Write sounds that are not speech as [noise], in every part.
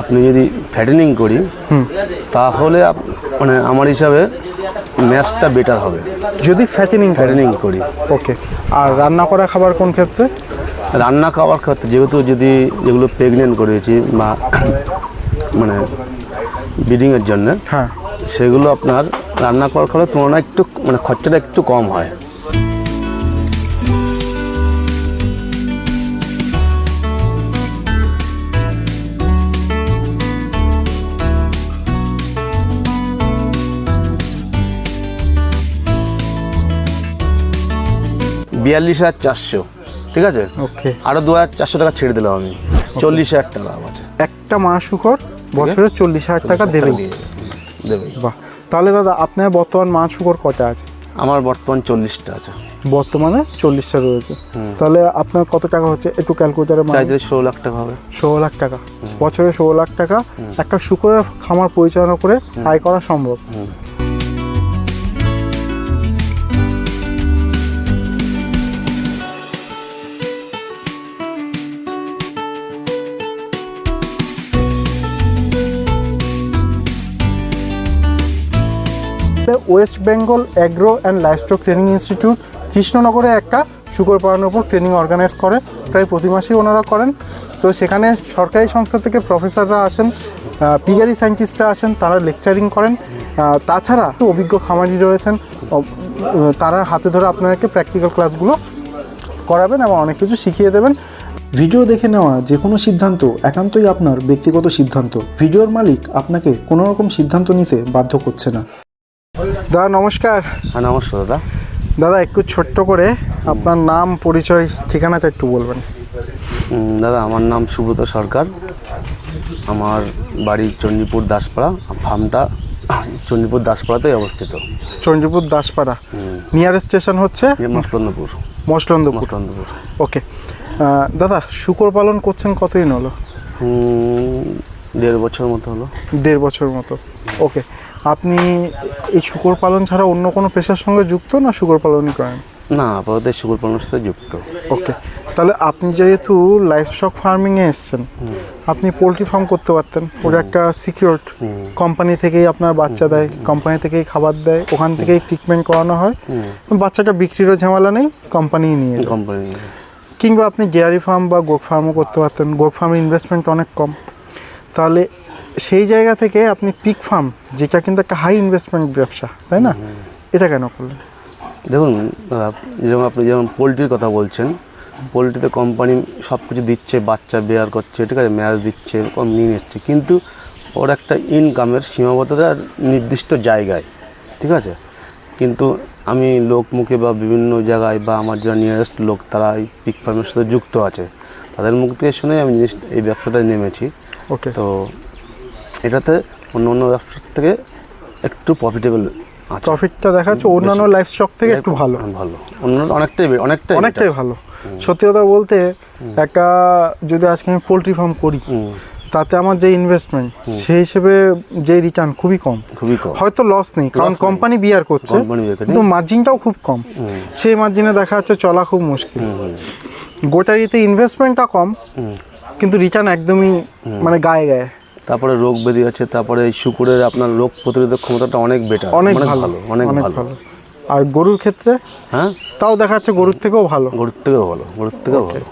আপনি যদি ফ্যাটেনিং করি তাহলে মানে আমার হিসাবে ম্যাচটা বেটার হবে। যদি ফ্যাটেনিং ফ্যাটেনিং করি। ওকে আর রান্না করা খাবার কোন ক্ষেত্রে? রান্না খাওয়ার ক্ষেত্রে যেহেতু যদি যেগুলো প্রেগনেন্ট করেছি বা [coughs] মানে ব্রিডিংয়ের জন্য হ্যাঁ। সেগুলো আপনার রান্না করার খাবার তুলনায় একটু মানে খরচাটা একটু কম হয়। বিয়াল্লিশ হাজার চারশো। ঠিক আছে? ওকে। আরও দু হাজার চারশো টাকা ছেড়ে দিলাম আমি। চল্লিশ হাজার টাকা আছে। একটা মা শুকর বছরে চল্লিশ হাজার টাকা দেবে দেবেই। বাহ। তাহলে দাদা আপনার বর্তমান মা শুকর কটা আছে? আমার বর্তমান চল্লিশটা আছে। বর্তমানে চল্লিশটা রয়েছে। তাহলে আপনার কত টাকা হচ্ছে একটু ক্যালকুলেটারে চাইতে ষোলো লাখ টাকা হবে। ষোলো লাখ টাকা। বছরে ষোলো লাখ টাকা। একটা শুকরের খামার পরিচালনা করে আয় করা সম্ভব। West Bengal agro and livestock training institute কৃষ্ণনগরে একটা শুকর পালনের উপর ট্রেনিং অর্গানাইজ করে। প্রায় প্রতি মাসেই ওনারা করেন। তো সেখানে সরকারি সংস্থা থেকে প্রফেসররা আসেন পিগারি সায়েন্টিস্টরা আসেন, তারা লেকচারিং করেন। তাছাড়া অভিজ্ঞ খামারি রয়েছেন। তারা হাতে ধরে আপনাদেরকে প্র্যাকটিক্যাল ক্লাসগুলো করাবেন এবং অনেক কিছু শিখিয়ে দেবেন। ভিডিও দেখে নেওয়া যে কোনো সিদ্ধান্ত একান্তই আপনার ব্যক্তিগত সিদ্ধান্ত। ভিডিওর মালিক আপনাকে কোনো রকম সিদ্ধান্ত নিতে বাধ্য করছে না। দাদা নমস্কার। হ্যাঁ নমস্কার দাদা। দাদা একটু ছোট্ট করে আপনার নাম পরিচয় ঠিকানাটা একটু বলবেন। দাদা আমার নাম সুব্রত সরকার। আমার বাড়ি চণ্ডীপুর দাসপাড়া ফার্মটা চণ্ডীপুর দাসপাড়াতেই অবস্থিত। চন্দ্রপুর দাসপাড়া। নিয়ারেস্ট স্টেশন হচ্ছে? মসলন্দপুর। মসলন্দপুর। মসলন্দপুর। ওকে। দাদা শুকর পালন করছেন কতদিন হলো? দেড় বছর মতো হলো। দেড় বছর মতো। ওকে। আপনি এই শুকর পালন ছাড়া অন্য কোনো পেশার সঙ্গে যুক্ত না শুকর পালনই করেন? না আপাতত শুকুর পালনের সাথে যুক্ত। ওকে তাহলে আপনি যেহেতু লাইফ স্টক ফার্মিংয়ে এসছেন আপনি পোলট্রি ফার্ম করতে পারতেন ওটা একটা সিকিউরড কোম্পানি থেকেই আপনার বাচ্চা দেয় কোম্পানি থেকেই খাবার দেয় ওখান থেকেই ট্রিটমেন্ট করানো হয়। বাচ্চাটা বিক্রিরও ঝামেলা নেই কোম্পানি নিয়ে কোম্পানি কিংবা আপনি ডেয়ারি ফার্ম বা গোট ফার্মও করতে পারতেন গোট ফার্মের ইনভেস্টমেন্ট অনেক কম। তাহলে সেই জায়গা থেকে আপনি পিক ফার্ম যেটা কিন্তু একটা হাই ইনভেস্টমেন্ট ব্যবসা তাই না? এটা কেন করলেন? দেখুন যেমন আপনি যেমন পোলট্রির কথা বলছেন পোলট্রিতে কোম্পানি সব কিছু দিচ্ছে বাচ্চা বেয়ার করছে ঠিক আছে ম্যাচ দিচ্ছে কম নিয়ে নিচ্ছে কিন্তু ওর একটা ইনকামের সীমাবদ্ধতা নির্দিষ্ট জায়গায় ঠিক আছে? কিন্তু আমি লোক মুখে বা বিভিন্ন জায়গায় বা আমার যারা নিয়ারেস্ট লোক তারা এই পিক ফার্মের সাথে যুক্ত আছে তাদের মুখ থেকে শুনে আমি জিনিস এই ব্যবসাটায় নেমেছি। ওকে তো এটাতে অন্য অন্য ব্যবসার থেকে একটু প্রফিটেবল প্রফিটটা দেখা যাচ্ছে অন্যান্য লাইফ স্টক থেকে একটু ভালো। ভালো। অন্য অনেকটাই অনেকটাই অনেকটাই ভালো। সত্যি কথা বলতে একটা যদি আজকে আমি পোলট্রি ফার্ম করি তাতে আমার যে ইনভেস্টমেন্ট সেই হিসেবে যে রিটার্ন খুবই কম। খুবই কম। হয়তো লস নেই কারণ কোম্পানি বিয়ার করছে। কিন্তু মার্জিনটাও খুব কম। সেই মার্জিনে দেখা যাচ্ছে চলা খুব মুশকিল। গোটারিতে ইনভেস্টমেন্টটা কম কিন্তু রিটার্ন একদমই মানে গায়ে গায়ে। তারপরে রোগ ব্যাধি আছে তারপরে এই শুকুরের আপনার রোগ প্রতিরোধক ক্ষমতাটা অনেক বেটার অনেক ভালো অনেক ভালো। আর গরুর ক্ষেত্রে? হ্যাঁ? তাও দেখা যাচ্ছে গরুর থেকেও ভালো। গরুর থেকেও ভালো গরুর থেকেও ভালো।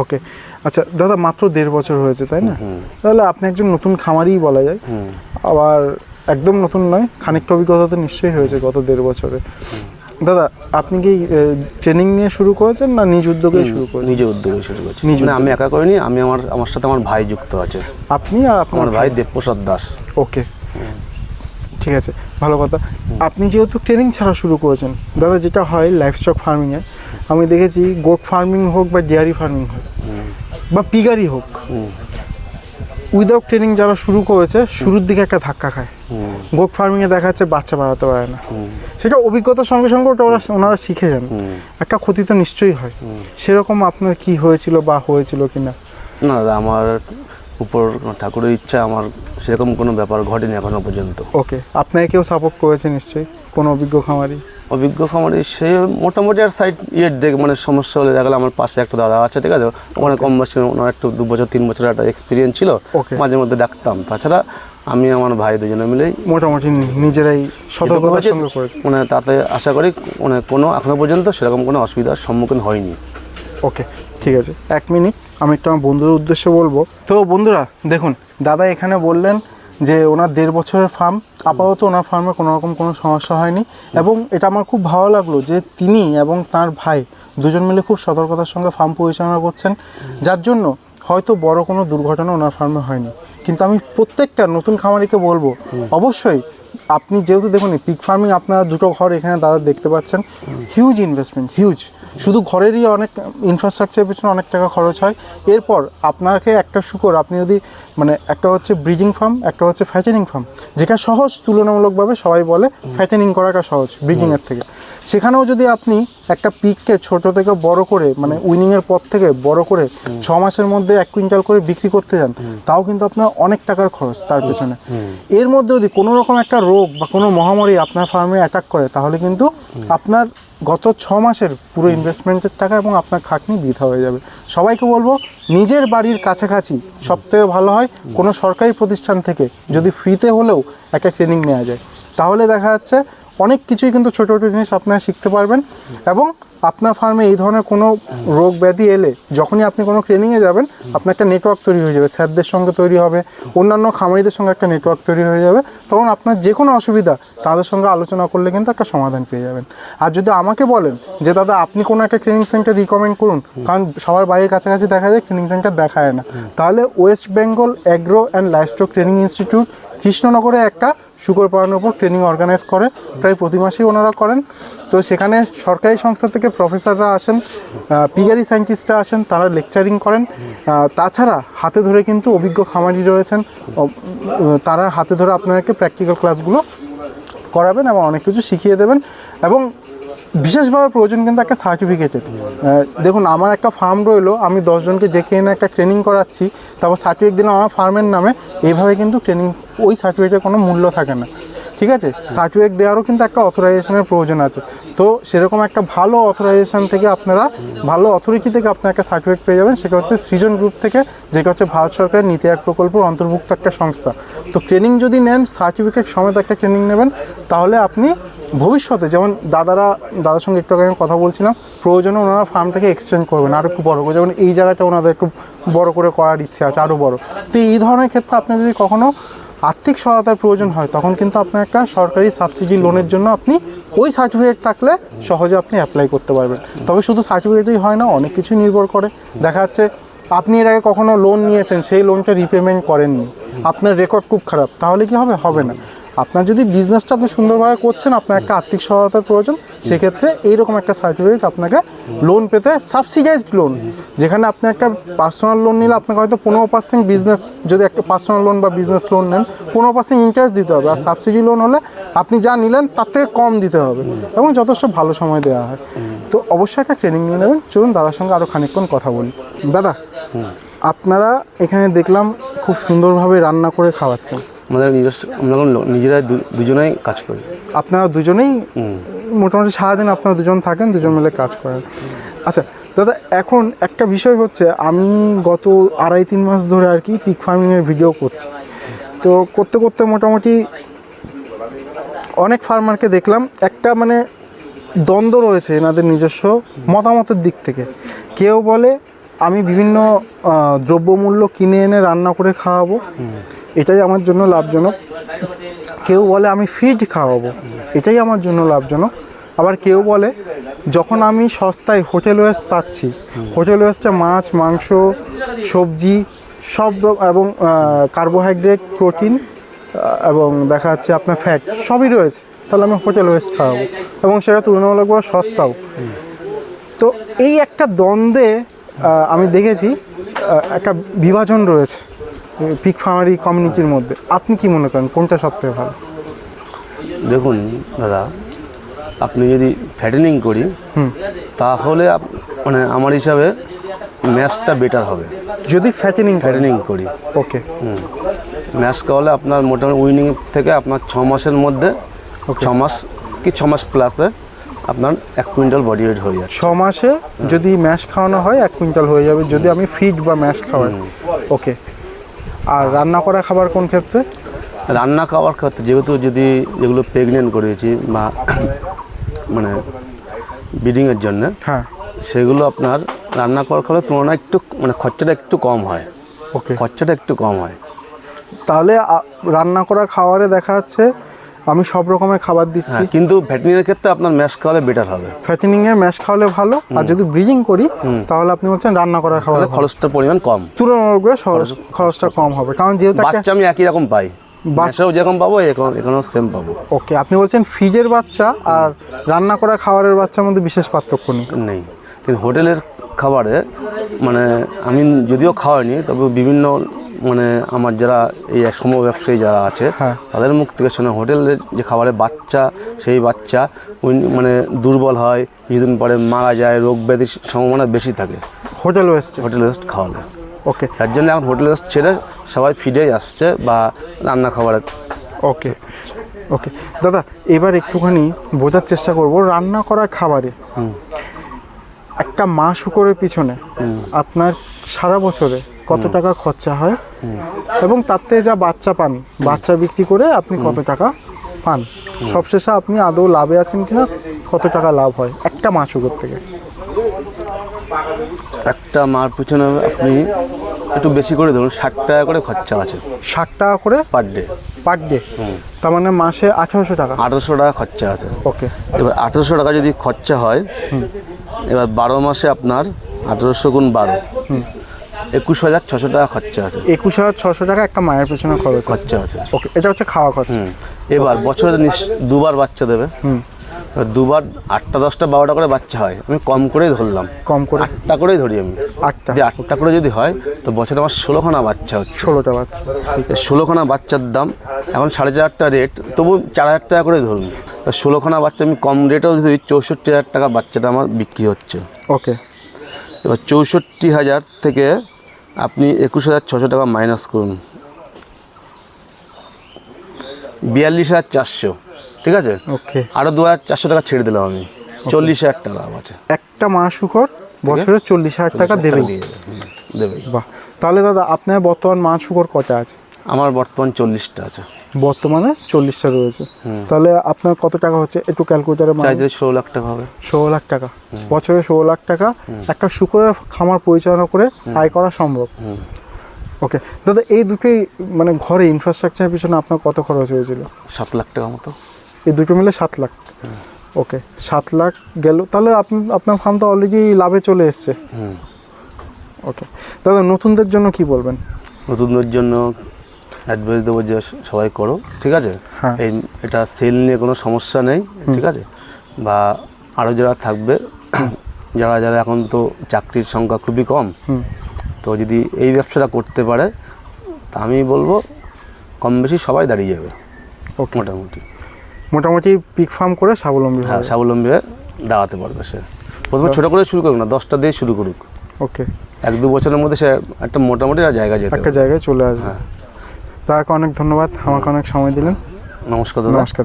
ওকে আচ্ছা দাদা মাত্র দেড় বছর হয়েছে তাই না? তাহলে আপনি একজন নতুন খামারই বলা যায়। আবার একদম নতুন নয় খানিকটা অভিজ্ঞতা তো নিশ্চয়ই হয়েছে গত দেড় বছরে। দাদা আপনি কি ট্রেনিং নিয়ে শুরু করেছেন না নিজ উদ্যোগে শুরু করেছেন? নিজে উদ্যোগে শুরু করছি। নিজ মানে আমি একা করিনি আমি আমার আমার সাথে আমার ভাই যুক্ত আছে। আপনি আমার ভাই দেবপ্রসাদ দাস। ওকে। ঠিক আছে ভালো কথা। আপনি যেহেতু ট্রেনিং ছাড়া শুরু করেছেন দাদা যেটা হয় লাইফস্টক ফার্মিংয়ে আমি দেখেছি গোট ফার্মিং হোক বা ডেয়ারি ফার্মিং হোক বা পিগারি হোক উইদাউট ট্রেনিং যারা শুরু করেছে শুরুর দিকে একটা ধাক্কা খায়। গোট ফার্মিংয়ে দেখা যাচ্ছে বাচ্চা বাড়াতে পারে না। সেটা অভিজ্ঞতার সঙ্গে সঙ্গে ওটা ওরা ওনারা শিখে যান। একটা ক্ষতি তো নিশ্চয়ই হয়। সেরকম আপনার কি হয়েছিল বা হয়েছিল কিনা? না আমার উপর ঠাকুরের ইচ্ছা আমার সেরকম কোনো ব্যাপার ঘটেনি এখনও পর্যন্ত। ওকে আপনাকে কেউ সাপোর্ট করেছে নিশ্চয়ই? কোনো অভিজ্ঞ খামারি? অভিজ্ঞ খামারি সে মোটামুটি আর সাইড ইয়ে দেখ মানে সমস্যা হলে দেখা আমার পাশে একটা দাদা আছে ঠিক আছে? ওখানে কম বয়সী ওনার একটু দু বছর তিন বছর একটা এক্সপিরিয়েন্স ছিল. মাঝে মধ্যে ডাকতাম। তাছাড়া আমি আমার ভাই দুজনে মিলেই মোটামুটি নিজেরাই করেছে। মানে তাতে আশা করি মানে কোনো এখনও পর্যন্ত সেরকম কোনো অসুবিধার সম্মুখীন হয়নি। ওকে ঠিক আছে এক মিনিট আমি একটু আমার বন্ধুদের উদ্দেশ্যে বলব। তো বন্ধুরা দেখুন দাদা এখানে বললেন যে ওনার দেড় বছরের ফার্ম আপাতত ওনার ফার্মে কোনো রকম কোনো সমস্যা হয়নি এবং এটা আমার খুব ভালো লাগল যে তিনি এবং তার ভাই দুজন মিলে খুব সতর্কতার সঙ্গে ফার্ম পরিচালনা করছেন যার জন্য হয়তো বড় কোনো দুর্ঘটনা ওনার ফার্মে হয়নি। কিন্তু আমি প্রত্যেকটা নতুন খামারিকে বলব অবশ্যই আপনি যেহেতু দেখুন পিক ফার্মিং আপনারা দুটো ঘর এখানে দাদা দেখতে পাচ্ছেন। হিউজ ইনভেস্টমেন্ট হিউজ শুধু ঘরেরই অনেক ইনফ্রাস্ট্রাকচারের পেছনে অনেক টাকা খরচ হয়। এরপর আপনাকে একটা শুকর আপনি যদি মানে একটা হচ্ছে ব্রিডিং ফার্ম একটা হচ্ছে ফ্যাটেনিং ফার্ম যেটা সহজ তুলনামূলকভাবে সবাই বলে ফ্যাটেনিং করাটা সহজ ব্রিডিংয়ের থেকে। সেখানেও যদি আপনি একটা পিককে ছোট থেকে বড় করে মানে উইনিংয়ের পর থেকে বড় করে ছ মাসের মধ্যে এক কুইন্টাল করে বিক্রি করতে যান তাও কিন্তু আপনার অনেক টাকার খরচ তার পেছনে। এর মধ্যে যদি কোনো রকম একটা রোগ বা কোনো মহামারী আপনার ফার্মে অ্যাটাক করে তাহলে কিন্তু আপনার গত ছ মাসের পুরো ইনভেস্টমেন্টের টাকা এবং আপনার খাটনি বৃথা হয়ে যাবে। সবাইকে বলব নিজের বাড়ির কাছাকাছি সবথেকে ভালো হয় কোনো সরকারি প্রতিষ্ঠান থেকে যদি ফ্রিতে হলেও একটা ট্রেনিং নেওয়া যায়। তাহলে দেখা যাচ্ছে অনেক কিছুই কিন্তু ছোটো ছোটো জিনিস আপনারা শিখতে পারবেন এবং আপনার ফার্মে এই ধরনের কোনো রোগ ব্যাধি এলে যখনই আপনি কোনো ট্রেনিংয়ে যাবেন, আপনার একটা নেটওয়ার্ক তৈরি হয়ে যাবে, স্যারদের সঙ্গে তৈরি হবে, অন্যান্য খামারিদের সঙ্গে একটা নেটওয়ার্ক তৈরি হয়ে যাবে, তখন আপনার যে কোনো অসুবিধা তাদের সঙ্গে আলোচনা করলে কিন্তু একটা সমাধান পেয়ে যাবেন। আর যদি আমাকে বলেন যে, দাদা, আপনি কোনো একটা ট্রেনিং সেন্টার রিকমেন্ড করুন, কারণ সবার বাড়ির কাছাকাছি দেখা যায় ট্রেনিং সেন্টার দেখায় না। তাহলে West Bengal agro and livestock training institute কৃষ্ণনগরে একটা শুকর পালনের উপর ট্রেনিং অর্গানাইজ করে। প্রায় প্রতি মাসেই ওনারা করেন। তো সেখানে সরকারি সংস্থা থেকে প্রফেসররা আসেন পিগারি সায়েন্টিস্টরা আসেন, তারা লেকচারিং করেন। তাছাড়া হাতে ধরে কিন্তু অভিজ্ঞ খামারি রয়েছেন। তারা হাতে ধরে আপনাদেরকে প্র্যাকটিক্যাল ক্লাসগুলো করাবেন এবং অনেক কিছু শিখিয়ে দেবেন। এবং বিশেষভাবে প্রয়োজন কিন্তু একটা সার্টিফিকেটের দেখুন, আমার একটা ফার্ম রইল, আমি দশজনকে ডেকে এনে একটা ট্রেনিং করাচ্ছি, তারপর সার্টিফিকেট দিলাম আমার ফার্মের নামে এইভাবে কিন্তু ট্রেনিং ওই সার্টিফিকেটের কোনো মূল্য থাকে না। ঠিক আছে? সার্টিফিকেট দেওয়ারও কিন্তু একটা অথরাইজেশনের প্রয়োজন আছে। তো সেরকম একটা ভালো অথরাইজেশন থেকে আপনারা, ভালো অথরিটি থেকে আপনার একটা সার্টিফিকেট পেয়ে যাবেন। সেটা হচ্ছে সৃজন গ্রুপ থেকে, যেটা হচ্ছে ভারত সরকারের নীতি এক প্রকল্পের অন্তর্ভুক্ত একটা সংস্থা। তো ট্রেনিং যদি নেন সার্টিফিকেট সমেত একটা ট্রেনিং নেবেন, তাহলে আপনি ভবিষ্যতে যেমন দাদারা, দাদার সঙ্গে একটু আগে কথা বলছিলাম, প্রয়োজনে ওনারা ফার্মটাকে এক্সটেন্ড করবেন আরও একটু বড় করে। যেমন এই জায়গাটা ওনাদের একটু বড় করে করার ইচ্ছে আছে আরও বড়। তো এই ধরনের ক্ষেত্রে আপনি যদি কখনো আর্থিক সহায়তার প্রয়োজন হয়, তখন কিন্তু আপনার একটা সরকারি সাবসিডি লোনের জন্য আপনি ওই সার্টিফিকেট থাকলে সহজে আপনি অ্যাপ্লাই করতে পারবেন। তবে শুধু সার্টিফিকেটই হয় না, অনেক কিছু নির্ভর করে। দেখা যাচ্ছে আপনি এর আগে কখনো লোন নিয়েছেন, সেই লোনটা রিপেমেন্ট করেননি। আপনার রেকর্ড খুব খারাপ, তাহলে কি হবে? হবে না। আপনার যদি বিজনেসটা আপনি সুন্দরভাবে করছেন, আপনার একটা আর্থিক সহায়তার প্রয়োজন, সেক্ষেত্রে এইরকম একটা সার্টিফিকেট আপনাকে লোন পেতে সাবসিডাইজড লোন যেখানে আপনি একটা পার্সোনাল লোন নিলে আপনাকে হয়তো পনেরো পার্সেন্ট বিজনেস যদি একটা পার্সোনাল লোন বা বিজনেস লোন নেন, পনেরো পার্সেন্ট ইন্টারেস্ট দিতে হবে। আর সাবসিডি লোন হলে আপনি যা নিলেন, তার থেকে কম দিতে হবে এবং যথেষ্ট ভালো সময় দেওয়া হয়। তো অবশ্যই একটা ট্রেনিং নিয়ে নেবেন। চলুন দাদার সঙ্গে আরও খানিকক্ষণ কথা বলি। দাদা, আপনারা এখানে দেখলাম খুব সুন্দরভাবে রান্না করে খাওয়াচ্ছেন। আমাদের নিজস্ব আমরা নিজেরাই দুজনেই কাজ করি। আপনারা দুজনেই মোটামুটি সারাদিন আপনারা দুজন থাকেন দুজন মিলে কাজ করেন। আচ্ছা দাদা এখন একটা বিষয় হচ্ছে আমি গত আড়াই তিন মাস ধরে আর কি পিক ফার্মিংয়ের ভিডিও করছি। তো করতে করতে মোটামুটি অনেক ফার্মারকে দেখলাম একটা মানে দ্বন্দ্ব রয়েছে এনাদের নিজস্ব মতামতের দিক থেকে। কেউ বলে আমি বিভিন্ন দ্রব্যমূল্য কিনে এনে রান্না করে খাওয়াবো। এটাই আমার জন্য লাভজনক। কেউ বলে আমি ফিড খাওয়াবো। এটাই আমার জন্য লাভজনক। আবার কেউ বলে, যখন আমি সস্তায় হোটেল ওয়েস্ট পাচ্ছি, হোটেল ওয়েস্টে মাছ, মাংস, সবজি, সব এবং কার্বোহাইড্রেট, প্রোটিন এবং দেখা যাচ্ছে আপনার ফ্যাট সবই রয়েছে, তাহলে আমি হোটেল ওয়েস্ট খাওয়াবো। এবং সেটা তুলনামূলকভাবে সস্তাও। তো এই একটা দ্বন্দ্বে আমি দেখেছি একটা বিভাজন রয়েছে পিক ফার্মারি কমিউনিটির মধ্যে। আপনি কি মনে করেন কোনটা সবথেকে ভালো? দেখুন দাদা আপনি যদি ফ্যাটেনিং করি তাহলে মানে আমার হিসাবে ম্যাচটা বেটার হবে। যদি ফ্যাটেনিং ফ্যাটেনিং করি। ওকে। ম্যাচ খাওয়ালে আপনার মোটামুটি উইনিং থেকে আপনার ছ মাসের মধ্যে ছ মাস কি ছ মাস প্লাসে আপনার এক কুইন্টাল বডি ওয়েট হয়ে যায় ছ মাসে যদি ম্যাশ খাওয়ানো হয় এক কুইন্টাল হয়ে যাবে। যদি আমি ফিড বা ম্যাশ খাওয়াই ওকে আর রান্না করা খাবার কোন ক্ষেত্রে? রান্না খাওয়ার ক্ষেত্রে যেহেতু যদি যেগুলো প্রেগনেন্ট করেছি বা [coughs] মানে ব্রিডিংয়ের জন্য হ্যাঁ। সেগুলো আপনার রান্না করার খাবারের তুলনায় একটু মানে খরচাটা একটু কম হয়। ওকে খরচাটা একটু কম হয়। তাহলে রান্না করা খাবারে দেখা যাচ্ছে আমি সব রকমের খাবার দিচ্ছি। হ্যাঁ কিন্তু ভ্যাটেরিনারির ক্ষেত্রে আপনার ম্যাশ খাওয়ালে বেটার হবে। ফ্যাটেনিং এ ম্যাশ খাওয়ালে ভালো আর যদি ব্রিজিং করি তাহলে আপনি বলছেন রান্না করা খাবার তাহলে খরচটার পরিমাণ কম। তুলনামূলক খরচ খরচটা কম। হবে কারণ যেহেতু বাচ্চা আমি একই রকম পাই। বাচ্চাও যেরকম পাবো এখন এখানেও সেম পাবো। ওকে আপনি বলছেন ফ্রিজের বাচ্চা আর রান্না করা খাবারের বাচ্চার মধ্যে বিশেষ পার্থক্য নেই। নেই। কিন্তু হোটেলের খাবারে মানে আমি যদিও খাওয়াইনি তবে বিভিন্ন মানে আমার যারা এই সম ব্যবসায়ী যারা আছে হ্যাঁ। তাদের মুখ থেকে শোনা হোটেলের যে খাবারে বাচ্চা সেই বাচ্চা মানে দুর্বল হয় কিছুদিন পরে মারা যায় রোগ ব্যাধির সম্ভাবনা বেশি থাকে। হোটেল ওয়েস্টে। হোটেল রেস্ট খাওয়ালে। ওকে। তার জন্য এখন হোটেল রেস্ট ছেড়ে সবাই ফিডেই আসছে বা রান্না খাবারে। ওকে। ওকে। দাদা এবার একটুখানি বোঝার চেষ্টা করব রান্না করা খাবারে। একটা মা শুকরের পিছনে আপনার সারা বছরে কত টাকা খরচা হয়? এবং তাতে যা বাচ্চা পান বাচ্চা বিক্রি করে আপনি কত টাকা পান? সবশেষে আপনি আদৌ লাভে আছেন কিনা কত টাকা লাভ হয়? একটা মা উপর থেকে। একটা মার পিছনে আপনি একটু বেশি করে ধরুন ষাট টাকা করে খরচা আছে। ষাট টাকা করে পার ডে। Per day? তার মানে মাসে আঠারোশো টাকা? আঠারোশো টাকা খরচা আছে। ওকে। এবার আঠেরোশো টাকা যদি খরচা হয় এবার বারো মাসে আপনার আঠেরোশো গুণ বারো। একুশ হাজার ছশো টাকা খরচা আছে। একুশ হাজার ছশো টাকা একটা মায়ের পেছনে খরচ খরচা আছে। ওকে এটা হচ্ছে খাওয়া খরচা। এবার বছরে দুবার বাচ্চা দেবে। দুবার আটটা দশটা বারোটা করে বাচ্চা হয়। আমি কম করেই ধরলাম। কম করে? আটটা করেই ধরি আমি। আটটা? আটটা করে যদি হয় তো বছরে আমার ষোলোখানা বাচ্চা হচ্ছে। ষোলোটা বাচ্চা ষোলোখানা বাচ্চার দাম এখন সাড়ে চার হাজারটা রেট তবু চার হাজার টাকা করে ধরুন। ষোলোখানা বাচ্চা আমি কম রেটেও যদি চৌষট্টি হাজার টাকা বাচ্চাটা আমার বিক্রি হচ্ছে। ওকে। এবার চৌষট্টি হাজার থেকে আপনি একুশ হাজার ছশো টাকা মাইনাস করুন। বিয়াল্লিশ হাজার চারশো ঠিক আছে? ওকে আরও দু হাজার চারশো টাকা ছেড়ে দিলাম আমি। চল্লিশ হাজার টাকা লাভ আছে। একটা মা শুকর বছরে চল্লিশ হাজার টাকা দেবে দেবে, বাহ। তাহলে দাদা আপনার বর্তমান মা শুকর কটা আছে? আমার বর্তমান চল্লিশটা আছে। বর্তমানে চল্লিশটা রয়েছে। তাহলে আপনার কত টাকা হচ্ছে একটু ক্যালকুলেটারে ষোলো লাখ টাকা হবে। ষোলো লাখ টাকা। বছরে ষোলো লাখ টাকা একটা শুকরের খামার পরিচালনা করে আয় করা সম্ভব। ওকে দাদা এই দুটোই মানে ঘরে ইনফ্রাস্ট্রাকচারের পিছনে আপনার কত খরচ হয়েছিল? সাত লাখ টাকা মতো। এই দুটো মিলে সাত লাখ। ওকে সাত লাখ গেল। তাহলে আপনি আপনার ফার্ম তো অলরেডি লাভে চলে এসছে। ওকে দাদা নতুনদের জন্য কি বলবেন? নতুনদের জন্য অ্যাডভাইস দেবো যে সবাই করো ঠিক আছে? হ্যাঁ। এই এটা সেল নিয়ে কোনো সমস্যা নেই ঠিক আছে? বা আরও যারা থাকবে [clears throat] যারা যারা এখন তো চাকরির সংখ্যা খুবই কম তো যদি এই ব্যবসাটা করতে পারে তা আমি বলব কম বেশি সবাই দাঁড়িয়ে যাবে মোটামুটি। মোটামুটি পিক ফার্ম করে স্বাবলম্বী হ্যাঁ স্বাবলম্বী হয়ে দাঁড়াতে পারবে সে। প্রথমে ছোটো করে শুরু করুক না দশটা দিয়ে শুরু করুক। ওকে এক দু বছরের মধ্যে সে একটা মোটামুটি জায়গা যেতে একটা জায়গায় চলে আসবে। হ্যাঁ। তাকে অনেক ধন্যবাদ আমাকে অনেক সময় দিলেন। নমস্কার দাদা। নমস্কার।